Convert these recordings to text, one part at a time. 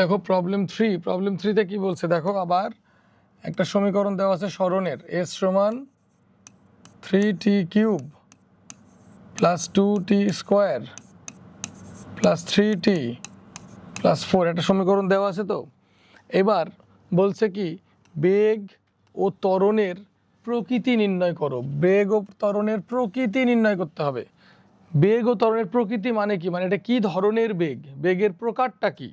দেখো problem three problem থ্রিতে কি বলছে? দেখো, আবার একটা সমীকরণ দেওয়া আছে স্মরণের। এস সমান three t cube plus two t square plus three t plus four একটা সমীকরণ দেওয়া আছে তো? এবার বলছে কি, বেগ ও ত্বরণের প্রকৃতি নির্ণয় করো। বেগ ও ত্বরণের প্রকৃতি নির্ণয় করতে হবে। বেগ ও ত্বরণের প্রকৃতি মানে কি? মানে এটা কি ধরনের বেগ? বেগের প্রকারটা কি?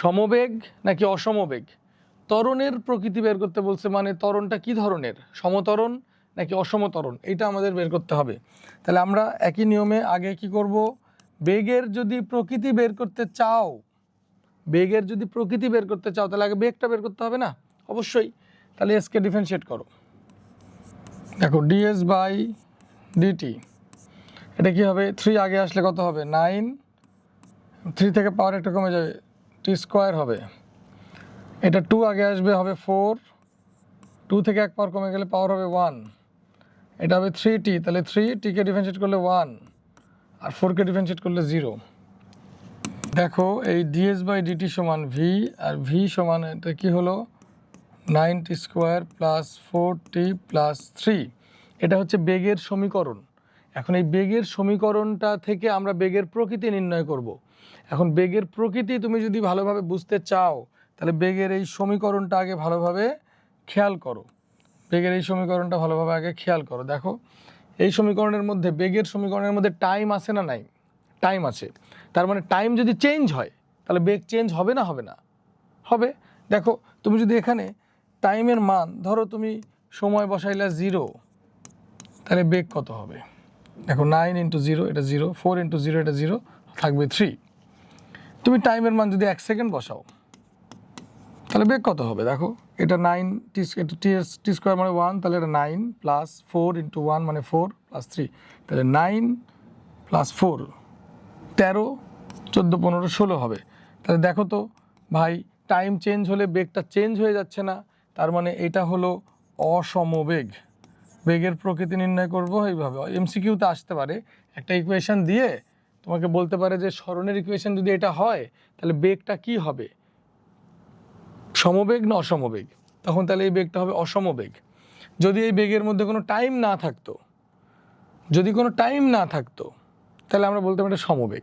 সমবেগ নাকি অসমবেগ? তরণের প্রকৃতি বের করতে বলছে মানে তরণটা কি ধরনের? সমতরণ নাকি অসমতরণ? এটা আমাদের বের করতে হবে। তাহলে আমরা একই নিয়মে আগে কি করব? বেগের যদি প্রকৃতি বের করতে চাও, বেগের যদি প্রকৃতি বের করতে চাও, তাহলে আগে বেগটা বের করতে হবে না? অবশ্যই। তাহলে এসকে ডিফারেন্সিয়েট করো। দেখো ডিএস বাই ডিটি এটা কি হবে? থ্রি আগে আসলে কত হবে? নাইন থ্রি থেকে পাওয়ার একটা কমে যাবে। টি স্কোয়ার হবে। এটা টু আগে আসবে, হবে ফোর টু থেকে এক পাওয়ার কমে গেলে পাওয়ার হবে ওয়ান এটা হবে থ্রি টি তাহলে থ্রি টিকে ডিফারেন্সিয়েট করলে ওয়ান আর ফোরকে ডিফারেন্সিয়েট করলে জিরো দেখো, এই ডিএস বাই ডিটি সমান ভি আর ভি সমান এটা কী হলো? Nine t square plus four t plus three এটা হচ্ছে বেগের সমীকরণ। এখন এই বেগের সমীকরণটা থেকে আমরা বেগের প্রকৃতি নির্ণয় করব। এখন বেগের প্রকৃতি তুমি যদি ভালোভাবে বুঝতে চাও, তাহলে বেগের এই সমীকরণটা আগে ভালোভাবে খেয়াল করো। বেগের এই সমীকরণটা ভালোভাবে আগে খেয়াল করো। দেখো, এই সমীকরণের মধ্যে, বেগের সমীকরণের মধ্যে টাইম আছে না নাই? টাইম আছে। তার মানে টাইম যদি চেঞ্জ হয়, তাহলে বেগ চেঞ্জ হবে না হবে না? হবে। দেখো, তুমি যদি এখানে টাইমের মান, ধরো তুমি সময় বসাইলা জিরো তাহলে বেগ কত হবে? দেখো নাইন ইন্টু জিরো এটা জিরো ফোর ইন্টু জিরো এটা জিরো থাকবে থ্রি তুমি টাইমের মান যদি এক সেকেন্ড বসাও, তাহলে বেগ কত হবে? দেখো, এটা নাইন টি এটা টি টি স্কোয়ার মানে ওয়ান তাহলে এটা nine plus four into one মানে ফোর প্লাস থ্রি তাহলে নাইন প্লাস ফোর তেরো, চোদ্দ, পনেরো, ষোলো হবে। তাহলে দেখো তো, ভাই টাইম চেঞ্জ হলে বেগটা চেঞ্জ হয়ে যাচ্ছে না, তার মানে এটা হলো অসমবেগ। বেগের প্রকৃতি নির্ণয় করব এইভাবে। এমসিকিউতে আসতে পারে। একটা ইকুয়েশন দিয়ে তোমাকে বলতে পারে যে স্মরণের ইকুয়েশন যদি এটা হয়, তাহলে বেগটা কি হবে? সমবেগ না অসমবেগ? তখন তাহলে এই বেগটা হবে অসমবেগ। যদি এই বেগের মধ্যে কোনো টাইম না থাকতো, যদি কোনো টাইম না থাকতো, তাহলে আমরা বলতে পারি এটা সমবেগ।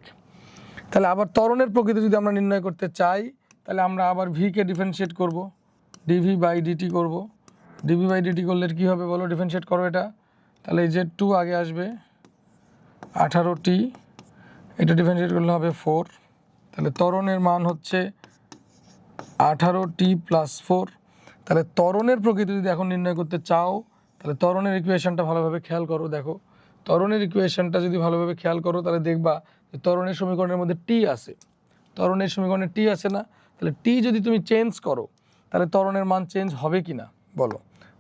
তাহলে আবার ত্বরণের প্রকৃতি যদি আমরা নির্ণয় করতে চাই, তাহলে আমরা আবার ভিকে ডিফারেন্সিয়েট করব। ডিভি বাই ডিটি করব। ডিভি বাই ডিটি করলে কী হবে বলো? ডিফারেন্সিয়েট করো এটা। তাহলে এই যে টু আগে আসবে, আঠারো টি এটা ডিফারেন্সিয়েট করলে হবে ফোর তাহলে তরণের মান হচ্ছে আঠারো টি প্লাস ফোর তাহলে তরণের প্রকৃতি যদি এখন নির্ণয় করতে চাও, তাহলে তরণের ইকুয়েশনটা ভালোভাবে খেয়াল করো, দেখো। তরণের ইকুয়েশনটা যদি ভালোভাবে খেয়াল করো, তাহলে দেখবা যে তরণের সমীকরণের মধ্যে টি আছে। তরণের সমীকরণে টি আছে না? তাহলে টি যদি তুমি চেঞ্জ করো, তাহলে তরণের মান চেঞ্জ হবে কি না বলো।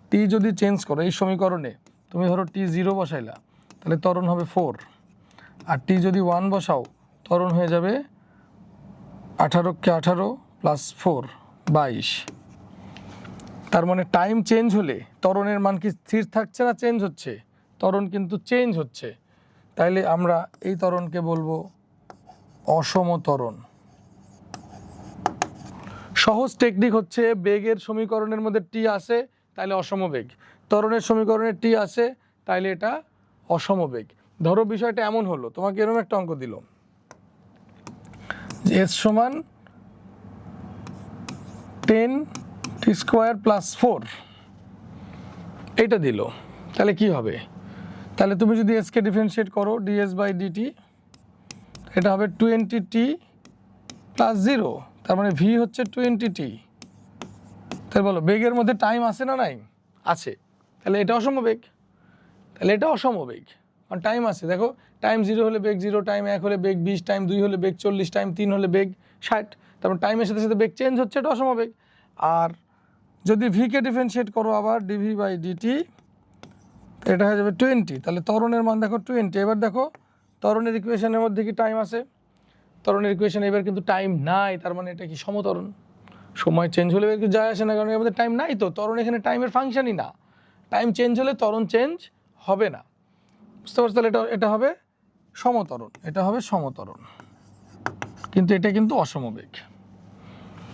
টি যদি চেঞ্জ করো, এই সমীকরণে তুমি ধরো টি জিরো বসাইলা, তাহলে ত্বরণ হবে ফোর আর টি যদি ওয়ান বসাও, ত্বরণ হয়ে যাবে আঠারোকে আঠারো প্লাস ফোর বাইশ। তার মানে টাইম চেঞ্জ হলে ত্বরণের মান কি স্থির থাকছে না চেঞ্জ হচ্ছে? ত্বরণ কিন্তু চেঞ্জ হচ্ছে। তাইলে আমরা এই ত্বরণকে বলব অসম ত্বরণ সহজ টেকনিক হচ্ছে বেগের সমীকরণের মধ্যে টি আসে তাহলে অসম বেগ। ত্বরণের সমীকরণে টি আসে তাইলে এটা অসম বেগ। ধরো বিষয়টা এমন হলো, তোমাকে এরকম একটা অঙ্ক দিল। এস সমান ten t square plus four এটা দিল তাহলে কি হবে? তাহলে তুমি যদি এসকে ডিফারেন্সিয়েট করো ডিএস বাই ডিটি এটা হবে টোয়েন্টি টি প্লাস জিরো তার মানে ভি হচ্ছে টোয়েন্টি টি তাহলে বলো, বেগের মধ্যে টাইম আছে না নাই? আছে। তাহলে এটা অসমবেগ তাহলে এটা অসমবেগ কারণ টাইম আছে। দেখো টাইম জিরো হলে বেগ জিরো টাইম এক হলে বেগ বিশ টাইম দুই হলে বেগ চল্লিশ টাইম তিন হলে বেগ ষাট। তারপর টাইমের সাথে সাথে বেগ চেঞ্জ হচ্ছে, এটা অসমবেগ আর যদি ভিকে ডিফারেন্সিয়েট করো আবার ডিভি বাই ডিটি এটা হয়ে যাবে টোয়েন্টি তাহলে তরণের মান দেখো টোয়েন্টি এবার দেখো তরণের ইকুয়েশনের মধ্যে কি টাইম আছে? ত্বরণের ইকুয়েশন এবার কিন্তু টাইম নাই, তার মানে এটা কি সমতরণ? সময় চেঞ্জ হলে এবার যায় আসে না, কারণ আমাদের টাইম নাই তো, ত্বরণ এখানে টাইমের ফাংশনই না। টাইম চেঞ্জ হলে ত্বরণ চেঞ্জ হবে না। বুঝতে পারছ তাহলে এটা এটা হবে সমতরণ, এটা হবে সমতরণ। কিন্তু এটা কিন্তু অসমবেগ।